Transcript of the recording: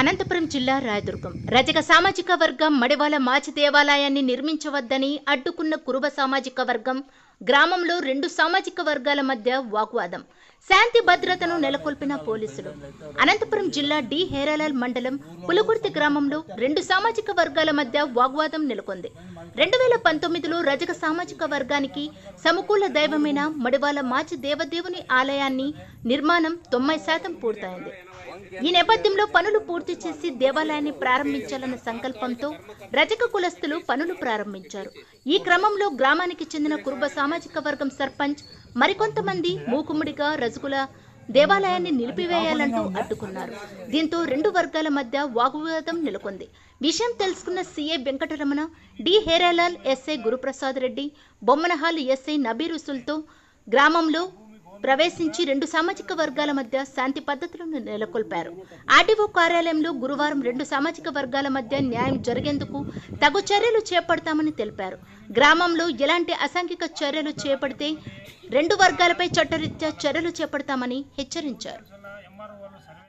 అనంతపురం జిల్లా రాయదుర్గం. రజక సామాజిక వర్గం మడివాల మాచి దేవాలయాన్ని నిర్మించవద్దని అడ్డుకున్న కురుబ సామాజిక వర్గం గ్రామంలో రెండు సామాజిక వర్గాల మధ్య వాగ్వాదం. శాంతి భద్రతను నెలకొల్పిన పోలీసులు. అనంతపురం జిల్లా డి. హేరాలాల్ మండలం పులుగుర్తి గ్రామంలో రెండు సామాజిక వర్గాల మధ్య వాగ్వాదం నెలకొంది. రెండు వేల పంతొమ్మిదిలో రజక సామాజిక వర్గానికి సమకూల దైవమైన మడివాల మాచి దేవదేవుని ఆలయాన్ని నిర్మాణం తొంభై శాతం పూర్తయింది. ఈ నేపథ్యంలో పనులు పూర్తి చేసి దేవాలయాన్ని ప్రారంభించాలన్న సంకల్పంతో రజక కులస్తులు పనులు ప్రారంభించారు. ఈ క్రమంలో గ్రామానికి చెందిన కురుబ సామాజిక వర్గం సర్పంచ్ మరికొంతమంది మూకుముడిగా రజకుల దేవాలయాన్ని నిలిపివేయాలంటూ అడ్డుకున్నారు. దీంతో రెండు వర్గాల మధ్య వాగ్వాదం నెలకొంది. విషయం తెలుసుకున్న CA Venkataramana D Heeralal SI Guruprasad Reddy Bommanahal SI నబీరుసుల్తో గ్రామంలో ప్రవేశించి రెండు సామాజిక వర్గాల మధ్య శాంతి పద్ధతులను నెలకొల్పారు. ఆర్డీఓ కార్యాలయంలో గురువారం రెండు సామాజిక వర్గాల మధ్య న్యాయం జరిగేందుకు తగు చర్యలు చేపడతామని తెలిపారు. గ్రామంలో ఎలాంటి అసాంఘిక చర్యలు చేపడితే రెండు వర్గాలపై చట్టరీత్యా చర్యలు చేపడతామని హెచ్చరించారు.